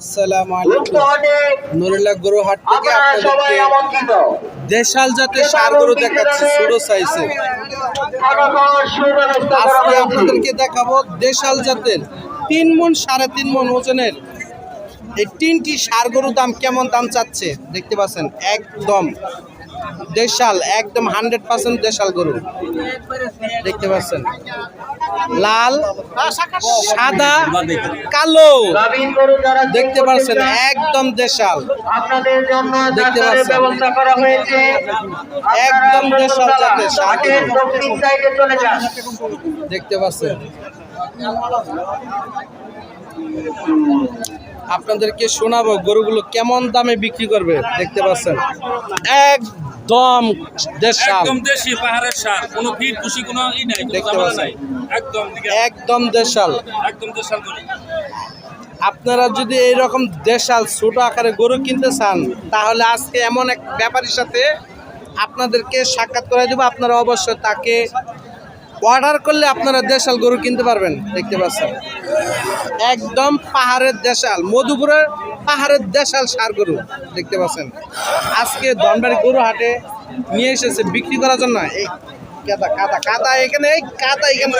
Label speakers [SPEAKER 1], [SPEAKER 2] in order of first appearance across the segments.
[SPEAKER 1] আসসালামু আলাইকুম। নুরুল্লাহ গরু হাট থেকে আপনাদেরকে দেশাল জাতের সার গরু দেখাচ্ছি ছোট সাইজে
[SPEAKER 2] থাকার সুব্যবস্থা করা
[SPEAKER 1] আজকে আপনাদেরকে দেখাবো দেশাল জাতের তিন মন সাড়ে তিন মন ওজনের এই তিনটি সার গরুর দাম কেমন দাম চাচ্ছে? দেখতে পাচ্ছেন একদম দেশাল একদম হান্ড্রেড পার্সেন্ট দেশাল গরু। দেখতে পাচ্ছেন। লাল সাদা কালো। দেখতে পাচ্ছেন একদম দেশাল। দেখতে পাচ্ছেন। একদম দেশাল
[SPEAKER 2] যান।
[SPEAKER 1] দেখতে পাচ্ছেন। আপনাদেরকে শোনাবো গরুগুলো কেমন দামে বিক্রি করবে। দেখতে পাচ্ছেন। একদম দেশাল
[SPEAKER 3] একদম দেশি পাহাড়ের সার কোনো ভিড় খুশি কোনো ই নাই
[SPEAKER 1] দেখতে পাচ্ছেন।
[SPEAKER 3] একদম
[SPEAKER 1] একদম দেশাল
[SPEAKER 3] একদম দেশাল গরু
[SPEAKER 1] আপনারা যদি এইরকম দেশাল ছোট আকারে গরু কিনতে চান তাহলে আজকে এমন এক ব্যাপারীর সাথে আপনাদেরকে সাক্ষাৎ করে দেবো। আপনারা অবশ্যই তাকে অর্ডার করলে আপনারা দেশাল গরু কিনতে পারবেন। দেখতে পাচ্ছেন? একদম পাহাড়ের দেশাল মধুপুরের পাহাড়ের দেশাল সার গরু দেখতে পাচ্ছেন। আজকে ধনবাড়ি গরু হাটে নিয়ে এসেছে বিক্রি করার জন্য। এই কাদা কাদা কাদা এখানে এই কাদা এখানে।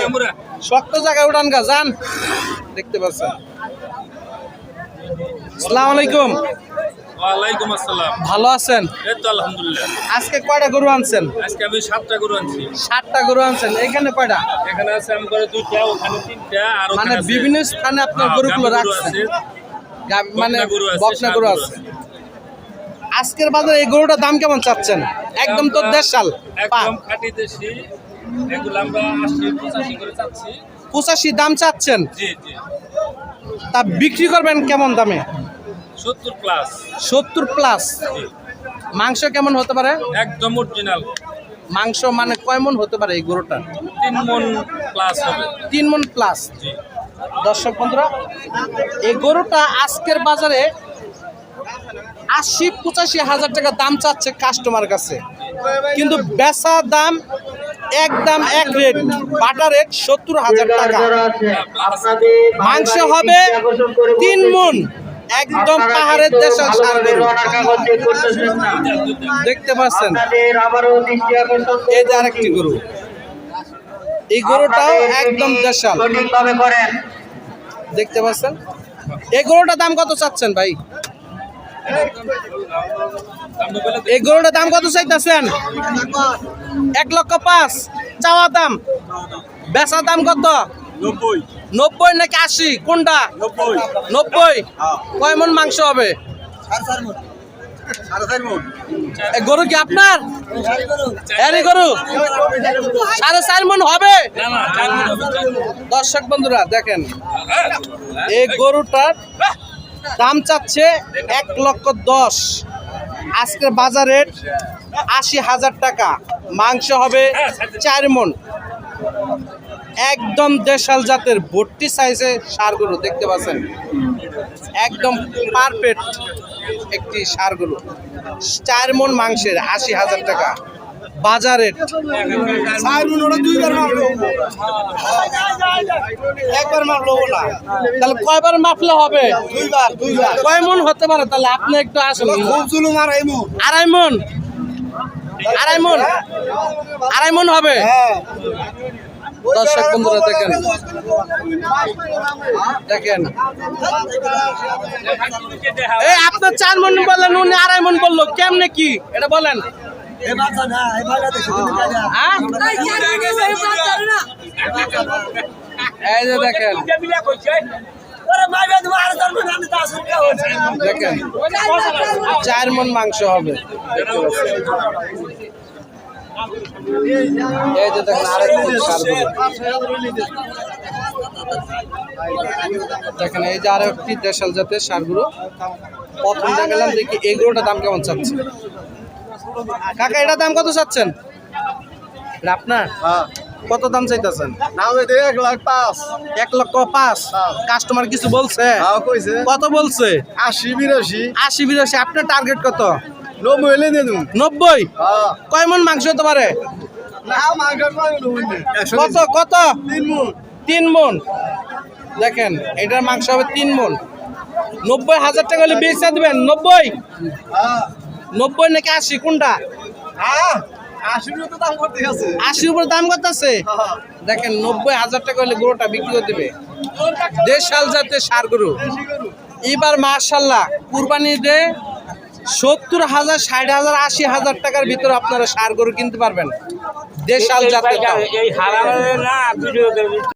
[SPEAKER 1] শক্ত জায়গায় উঠান গা যান। দেখতে পাচ্ছেন। আসসালামু আলাইকুম।
[SPEAKER 3] ওয়ালাইকুম আসসালাম।
[SPEAKER 1] ভালো আছেন?
[SPEAKER 3] এই তো আলহামদুলিল্লাহ।
[SPEAKER 1] আজকে কয়টা গরু আনছেন?
[SPEAKER 3] আজকে আমি সাতটা গরু আনছি।
[SPEAKER 1] সাতটা গরু আনছেন। এখানে কয়টা?
[SPEAKER 3] এখানে আছে আমি দুইটা ওখানে তিনটা আর
[SPEAKER 1] মানে বিভিন্ন স্থানে আপনার
[SPEAKER 3] হ্যাঁ,
[SPEAKER 1] গরুগুলো রাখছেন। মানে
[SPEAKER 3] বকনা গরু আছে,
[SPEAKER 1] আজকের বাজারে এই গরুটার দাম কেমন চাচ্ছেন? একদম তো
[SPEAKER 3] আমরা
[SPEAKER 1] দেড় সাল
[SPEAKER 3] একদম খাঁটি দেশি এগুলো আমরা আশি পঁচাশি করে চাচ্ছি।
[SPEAKER 1] পঁচাশি দাম চাচ্ছেন? তা বিক্রি করবেন কেমন দামে?
[SPEAKER 3] সত্তর প্লাস
[SPEAKER 1] সত্তর প্লাস মাংস কেমন হতে পারে?
[SPEAKER 3] একদম অরিজিনাল
[SPEAKER 1] মাংস মানে কয় মন হতে পারে এই গরুটা
[SPEAKER 3] তিন মন প্লাস হবে।
[SPEAKER 1] তিন মন প্লাস দর্শক বন্ধুরা এই গরুটা আজকের বাজারে আশি পঁচাশি হাজার টাকা দাম চাচ্ছে কাস্টমার কাছে। কিন্তু বেচা দাম এক দাম এক রেট বাটা রেট সত্তর হাজার টাকা। মাংস হবে তিন মন একদম পাহাড়ের
[SPEAKER 2] না।
[SPEAKER 1] দেখতে পাচ্ছেন। এই যে আরেকটি গরু। এই গরুটাও একদম দেশাল।
[SPEAKER 2] করেন
[SPEAKER 1] দেখতে পাচ্ছেন। এই গরুটার দাম কত চাচ্ছেন ভাই? এই গরুটার দাম কত চাইতেছেন? এক লক্ষ পাঁচ। চাওয়া দাম? বেচা দাম কত?
[SPEAKER 3] নব্বই।
[SPEAKER 1] নাকি আশি? কোনটা?
[SPEAKER 3] নব্বই।
[SPEAKER 1] নব্বই। কয় মন মাংস হবে? গরু কি আপনার? এরি গরু। সাড়ে চার মন হবে। দর্শক বন্ধুরা, দেখেন।
[SPEAKER 3] হ্যাঁ?
[SPEAKER 1] এই গরুটার দাম চাচ্ছে এক লক্ষ দশ। আজকের বাজার রেট আশি হাজার টাকা। মাংস হবে চার মন। একদম দেশাল জাতের ভর্তি সাইজে সার গরু, দেখতে পাচ্ছেন। একদম পারফেক্ট একটি সার গরু চার মন মাংসের আশি হাজার টাকা। বাজার একবার মাপলো না তাহলে কয়বার মাপলে হবে? দুইবার দুইবার। কয় মন হতে পারে? তাহলে আপনি একটু আসুন। আড়াই মন। আড়াই মন। আড়াই মন হবে? দর্শক বন্ধুরা দেখেন। দেখেন। এই আপনার চার মন বললেন উনি আড়াই মন বলল কেমনে কি? এটা বলেন। হ্যাঁ? এই যে দেখেন। দেখেন। চার মন মাংস হবে। এই যে দেখেন আরেকটি। দেখেন এই যে আরও একটি দেশাল জাতের সারগুলো। প্রথম দেখালাম দেখি এগুলোটার দাম কেমন চাচ্ছে। কাকা এটা দাম কত চাচ্ছেন? আপনার? কত দাম চাইতেছেন?
[SPEAKER 4] এক লাখ পাঁচ।
[SPEAKER 1] এক লক্ষ পাঁচ? কাস্টমার কিছু বলছে? কত বলছে?
[SPEAKER 4] আশি বিরাশি।
[SPEAKER 1] আশি বিরাশি। আপনার টার্গেট কত?
[SPEAKER 4] নব্বই
[SPEAKER 1] নব্বই? কয় মন মাংস হতে পারে? কত কত?
[SPEAKER 4] তিন
[SPEAKER 1] মন। দেখেন এটার মাংস হবে তিন মন। নব্বই হাজার টাকা হলে বেচা দেবেন। নব্বই? নব্বই নাকি আশি? কোনটা?
[SPEAKER 4] আশি করতে
[SPEAKER 1] আশির উপর দাম কত আছে দেখেন নব্বই হাজার টাকা হলে গরুটা বিক্রি করে দেবে। দেশাল জাতের সার গরু। এবার মার্শাল্লাহ কুরবানি দে সত্তর হাজার ষাট হাজার আশি হাজার টাকার ভিতরে আপনারা সার গরু কিনতে পারবেন। দেশাল জাতের
[SPEAKER 3] এই না